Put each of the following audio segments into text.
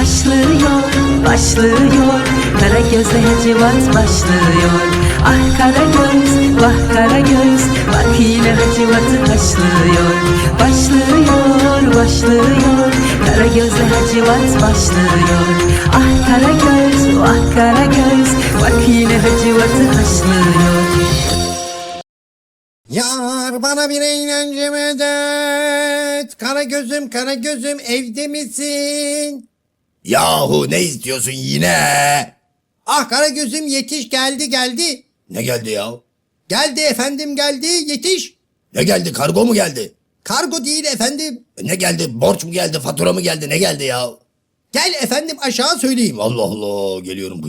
başlıyor, başlıyor. Kara gözle Hacivat başlıyor. Ah kara göz, vah kara göz. Bak yine Hacivat'ı haşlıyor. Başlıyor, başlıyor. Kara gözle Hacivat başlıyor. Ah kara göz, vah kara göz. Bak yine Hacivat'ı haşlıyor. Yar bana bir eğlence medet. Kara gözüm kara gözüm evde misin? Yahu ne istiyorsun yine? Ah kara gözüm yetiş geldi geldi. Ne geldi ya? Geldi efendim geldi yetiş. Ne geldi kargo mu geldi? Kargo değil efendim. E, Ne geldi borç mu geldi fatura mı geldi ne geldi ya? Gel efendim aşağı söyleyeyim. Allah Allah geliyorum.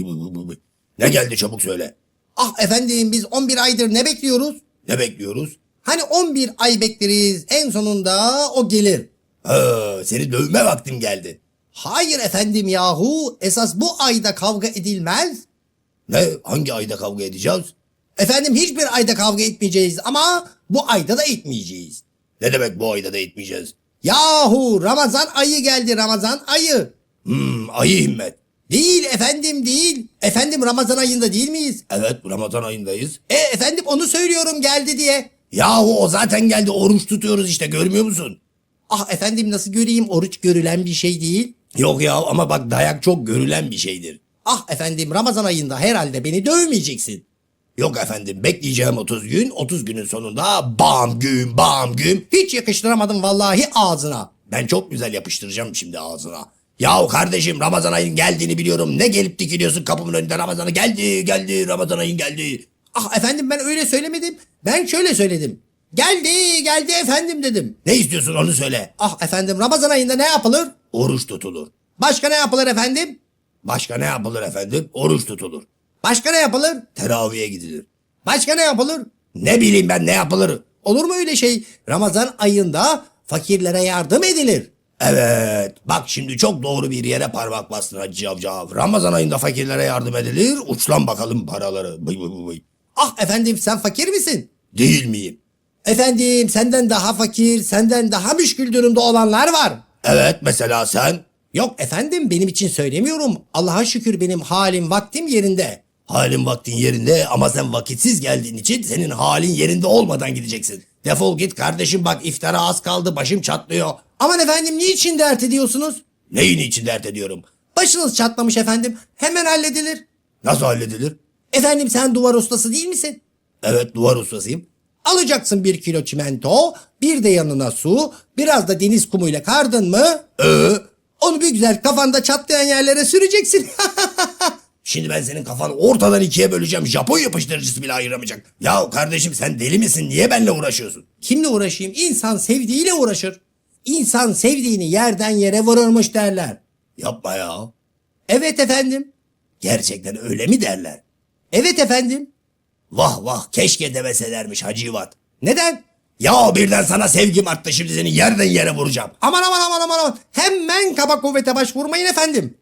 Ne geldi çabuk söyle. Ah efendim biz 11 aydır ne bekliyoruz? Ne bekliyoruz? Hani 11 ay bekleriz en sonunda o gelir. Ha, seni dövme vaktim geldi. Hayır efendim yahu esas bu ayda kavga edilmez. Ne hangi ayda kavga edeceğiz? Efendim hiçbir ayda kavga etmeyeceğiz ama bu ayda da etmeyeceğiz. Ne demek bu ayda da etmeyeceğiz? Yahu Ramazan ayı geldi Ramazan ayı. Hmm ayı himmet. Değil efendim değil. Efendim Ramazan ayında değil miyiz? Evet Ramazan ayındayız. E efendim onu söylüyorum geldi diye. Yahu o zaten geldi oruç tutuyoruz işte görmüyor musun? Ah efendim nasıl göreyim oruç görülen bir şey değil. Yok ya ama bak dayak çok görülen bir şeydir. Ah efendim Ramazan ayında herhalde beni dövmeyeceksin. Yok efendim bekleyeceğim 30 gün 30 günün sonunda bam güm bam güm Hiç yakıştıramadım vallahi ağzına. Ben çok güzel yapıştıracağım şimdi ağzına. Yahu kardeşim Ramazan ayının geldiğini biliyorum. Ne gelip dikiliyorsun kapımın önünde Ramazan'a geldi geldi Ramazan ayın geldi. Ah efendim ben öyle söylemedim. Ben şöyle söyledim. Geldi geldi efendim dedim. Ne istiyorsun onu söyle. Ah efendim Ramazan ayında ne yapılır? Oruç tutulur. Başka ne yapılır efendim? Başka ne yapılır efendim? Oruç tutulur. Başka ne yapılır? Teraviye gidilir. Başka ne yapılır? Ne bileyim ben ne yapılır? Olur mu öyle şey? Ramazan ayında fakirlere yardım edilir. Evet bak şimdi çok doğru bir yere parmak bastın Hacı Cavcav. Ramazan ayında fakirlere yardım edilir. Uçlan bakalım paraları. Bıy bıy bıy. Ah efendim sen fakir misin? Değil miyim? Efendim senden daha fakir, senden daha müşkül durumda olanlar var. Evet mesela sen. Yok efendim benim için söylemiyorum. Allah'a şükür benim halim vaktim yerinde. Halin vaktin yerinde ama sen vakitsiz geldiğin için senin halin yerinde olmadan gideceksin. Defol git kardeşim bak iftara az kaldı başım çatlıyor. Aman efendim niçin dert ediyorsunuz? Neyin için dert ediyorum? Başınız çatlamış efendim. Hemen halledilir. Nasıl halledilir? Efendim sen duvar ustası değil misin? Evet duvar ustasıyım. Alacaksın bir kilo çimento, bir de yanına su, biraz da deniz kumuyla kardın mı? Ee, Onu bir güzel kafanda çatlayan yerlere süreceksin. şimdi ben senin kafanı ortadan ikiye böleceğim. Japon yapıştırıcısı bile ayıramayacak. Ya kardeşim sen deli misin? Niye benimle uğraşıyorsun? Kimle uğraşayım? İnsan sevdiğiyle uğraşır. İnsan sevdiğini yerden yere vururmuş derler. Yapma ya. Evet efendim. Gerçekten öyle mi derler? Evet efendim. Vah vah keşke demeselermiş Hacivat. Neden? Ya birden sana sevgim arttı şimdi seni yerden yere vuracağım. Aman aman aman aman aman. Hemen kaba kuvvete başvurmayın efendim.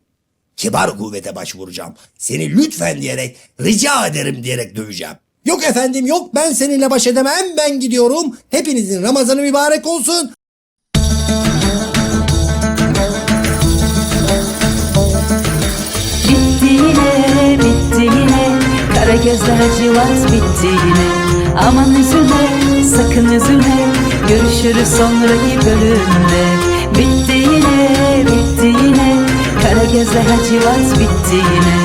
Kibar kuvvete başvuracağım. Seni lütfen diyerek rica ederim diyerek döveceğim. Yok efendim yok ben seninle baş edemem ben gidiyorum. Hepinizin Ramazanı mübarek olsun. Gözler Hacivat bitti yine. Aman üzülme, sakın üzülme. Görüşürüz sonraki bölümde. Bitti yine, bitti yine. Kara gözler Hacivat bitti yine.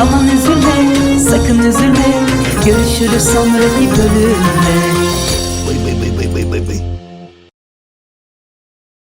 Aman üzülme, sakın üzülme. Görüşürüz sonraki bölümde